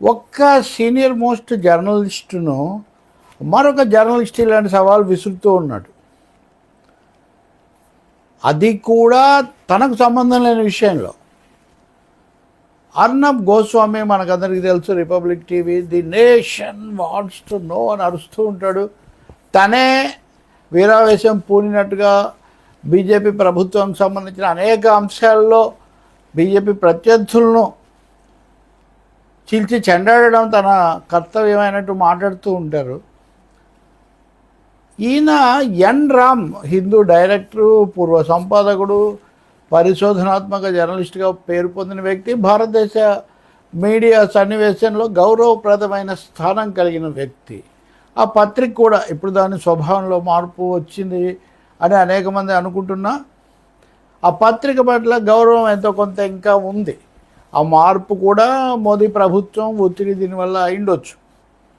ఒక్క senior most జర్నలిస్టును మరొక journalist ఇలాంటి సవాల్ విసురుతూ ఉన్నాడు. అది కూడా తనకు సంబంధం లేని విషయంలో. అర్ణబ్ గోస్వామి మనకందరికీ తెలుసు Republic TV the nation wants to know అని అరుస్తూ ఉంటాడు. తనే వీరావేశం పూనినట్టుగా బీజేపీ ప్రభుత్వం సంబంధించిన అనేక అంశాల్లో బీజేపీ ప్రత్యర్థులను చీల్చి చెండాడడం తన కర్తవ్యమైనట్టు మాట్లాడుతూ ఉంటారు. ఈయన ఎన్ రామ్ హిందూ డైరెక్టరు పూర్వ సంపాదకుడు పరిశోధనాత్మక జర్నలిస్ట్గా పేరు పొందిన వ్యక్తి భారతదేశ మీడియా సన్నివేశంలో గౌరవప్రదమైన స్థానం కలిగిన వ్యక్తి. ఆ పత్రిక కూడా ఇప్పుడు దాని స్వభావంలో మార్పు వచ్చింది అని అనేక మంది అనుకుంటున్నా. ఆ పత్రిక పట్ల గౌరవం ఎంతో కొంత ఇంకా ఉంది. ఆ మార్పు కూడా మోదీ ప్రభుత్వం ఒత్తిడి దీనివల్ల అయిండొచ్చు